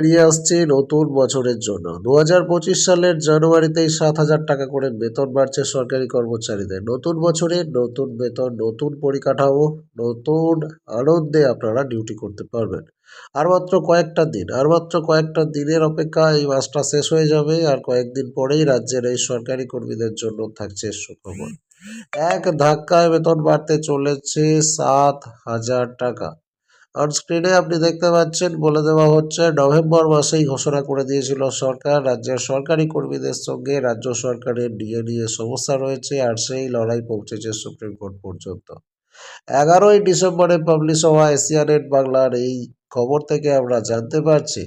বেরিয়ে আসছে নতুন বছরের জন্য। দু হাজার পঁচিশ সালের জানুয়ারিতেই সাত হাজার টাকা করে বেতন বাড়ছে সরকারি কর্মচারীদের। নতুন বছরে নতুন বেতন, নতুন পরিকাঠামো, নতুন আনন্দে আপনারা ডিউটি করতে পারবেন। আর মাত্র কয়েকটা দিন, আর মাত্র কয়েকটা দিনের অপেক্ষা এই মাসটা শেষ হয়ে যাবে আর কয়েকদিন পরেই রাজ্যের এই সরকারি কর্মীদের জন্য থাকছে সুখবর। এক ধাক্কায় বেতন বাড়তে চলেছে সাত হাজার টাকা। অন স্ক্রিনে আপনি দেখতে পাচ্ছেন, বলে দেওয়া হচ্ছে, নভেম্বর মাসেই ঘোষণা করে দিয়েছিল সরকার, রাজ্যের সরকারি কর্মীদের সঙ্গে রাজ্য সরকারের ডিএ নিয়ে সমস্যা রয়েছে আর সেই লড়াই পৌঁছেছে সুপ্রিম কোর্ট পর্যন্ত। এগারোই ডিসেম্বরে পাবলিশ হওয়া এশিয়ানেট বাংলার এই খবর থেকে আমরা জানতে পারছি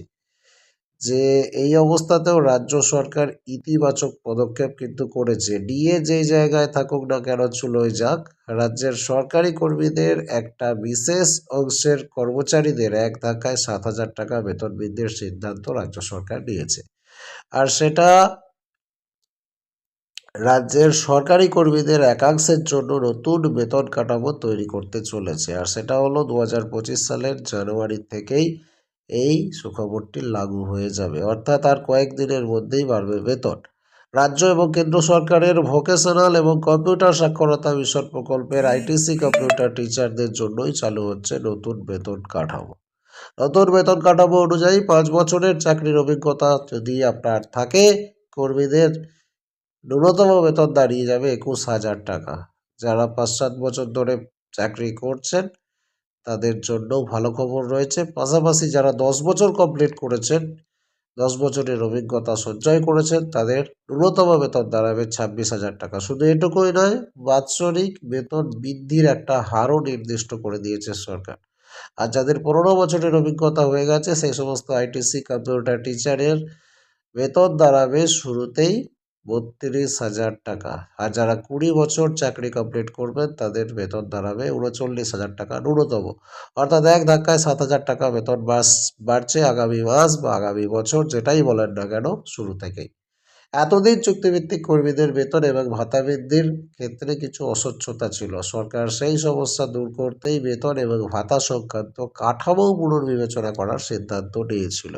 যে এই অবস্থাতেও রাজ্য সরকার ইতিবাচক পদক্ষেপ কিন্তু করেছে। ডিএ যেই জায়গায় থাকুক না কেন, চুলোয় যাক। রাজ্যের সরকারি কর্মীদের একটা বিশেষ অংশের কর্মচারীদের এক ধাক্কায় সাত হাজার টাকা বেতন বৃদ্ধির সিদ্ধান্ত রাজ্য সরকার নিয়েছে। আর সেটা রাজ্যের সরকারি কর্মীদের একাংশের জন্য নতুন বেতন কাঠামো তৈরি করতে চলেছে। আর সেটা হলো দু হাজার পঁচিশ সালের জানুয়ারি থেকেই এই সুখবরটি লাগু হয়ে যাবে। অর্থাৎ আর কয়েকদিনের মধ্যেই বাড়বে বেতন। রাজ্য এবং কেন্দ্র সরকারের ভোকেশনাল এবং কম্পিউটার সাক্ষরতা মিশন প্রকল্পের আইটিসি কম্পিউটার টিচারদের জন্যই চালু হচ্ছে নতুন বেতন কাঠামো। নতুন বেতন কাঠামো অনুযায়ী পাঁচ বছরের চাকরির অভিজ্ঞতা যদি আপনার থাকে, কর্মীদের ন্যূনতম বেতন দাঁড়িয়ে যাবে একুশ হাজার টাকা। যারা পাঁচ সাত বছর ধরে চাকরি করছেন তাদের জন্যও ভালো খবর রয়েছে। পাশাপাশি যারা দশ বছর কমপ্লিট করেছেন, দশ বছরের অভিজ্ঞতা সঞ্চয় করেছেন, তাদের ন্যূনতম বেতন দাঁড়াবে ছাব্বিশ হাজার টাকা। শুধু এটুকুই নয়, বাৎসরিক বেতন বৃদ্ধির একটা হারও নির্দিষ্ট করে দিয়েছে সরকার। আর যাদের পনেরো বছরের অভিজ্ঞতা হয়ে গেছে, সেই সমস্ত আইটিসি, কম্পিউটার টিচারের বেতন দাঁড়াবে শুরুতেই বত্রিশ হাজার টাকা। আর যারা কুড়ি বছর চাকরি কমপ্লিট করবেন, তাদের বেতন দাঁড়াবে উনচল্লিশ হাজার টাকা ন্যূনতম। অর্থাৎ এক ধাক্কায় সাত হাজার টাকা বেতন বাস বাড়ছে আগামী মাস বা আগামী বছর, যেটাই বলেন না কেন, শুরু থেকেই। এতদিন চুক্তিভিত্তিক কর্মীদের বেতন এবং ভাতা বৃদ্ধির ক্ষেত্রে কিছু অস্বচ্ছতা ছিল। সরকার সেই সমস্যা দূর করতেই বেতন এবং ভাতা সংক্রান্ত কাঠামো পুনর্বিবেচনা করার সিদ্ধান্ত নিয়েছিল।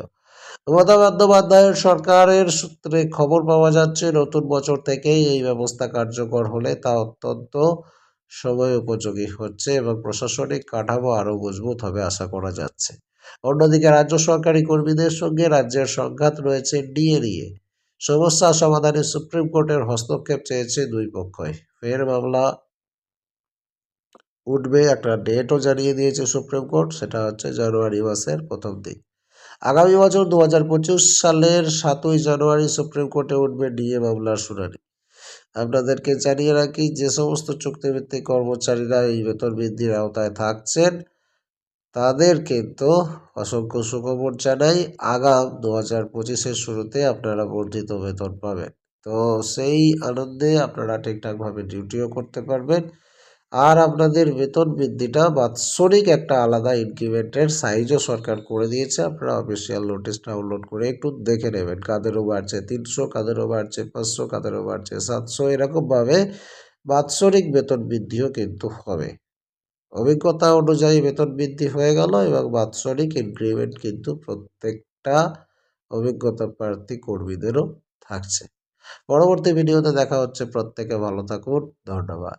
মমতা বন্দ্যোপাধ্যায়ের সরকারের সূত্রে খবর পাওয়া যাচ্ছে, নতুন বছর থেকেই এই ব্যবস্থা কার্যকর হলে তা অত্যন্ত সময় উপযোগী হচ্ছে এবং প্রশাসনিক কাঠামো আরও মজবুত হবে আশা করা যাচ্ছে। অন্যদিকে রাজ্য সরকারি কর্মীদের সঙ্গে রাজ্যের সংঘাত রয়েছে ডিএ নিয়ে। সমস্যা সমাধানে সুপ্রিম কোর্টের হস্তক্ষেপ চেয়েছে দুই পক্ষই। ফের মামলা উঠবে, একটা ডেটও জানিয়ে দিয়েছে সুপ্রিম কোর্ট, সেটা হচ্ছে জানুয়ারি মাসের প্রথম দিক আগামী বছর দু হাজার পঁচিশ সালের সাতই জানুয়ারি সুপ্রিম কোর্টে উঠবে ডিএ মামলার শুনানি। আপনাদেরকে জানিয়ে রাখি, যে সমস্ত চুক্তিভিত্তিক কর্মচারীরা এই বেতন বৃদ্ধির আওতায় থাকছেন, তাদের কিন্তু অসংখ্য সুখবর জানাই আগাম দু হাজার পঁচিশের শুরুতে আপনারা বর্ধিত বেতন পাবেন। তো সেই আনন্দে আপনারা ঠিকঠাকভাবে ডিউটিও করতে পারবেন। আর আপনাদের বেতন বৃদ্ধিটা বাৎসরিক একটা আলাদা ইনক্রিমেন্টের সাইজও সরকার করে দিয়েছে। আপনারা অফিসিয়াল নোটিশ ডাউনলোড করে একটু দেখে নেবেন। কাদেরও বাড়ছে তিনশো, কাদেরও বাড়ছে পাঁচশো, কাদেরও বাড়ছে সাতশো, এরকমভাবে বাৎসরিক বেতন বৃদ্ধিও কিন্তু হবে। অভিজ্ঞতা অনুযায়ী বেতন বৃদ্ধি হয়ে গেল এবং বাৎসরিক ইনক্রিমেন্ট কিন্তু প্রত্যেকটা অভিজ্ঞতা প্রার্থী কর্মীদেরও থাকছে। পরবর্তী ভিডিওতে দেখা হচ্ছে। প্রত্যেকে ভালো থাকুন। ধন্যবাদ।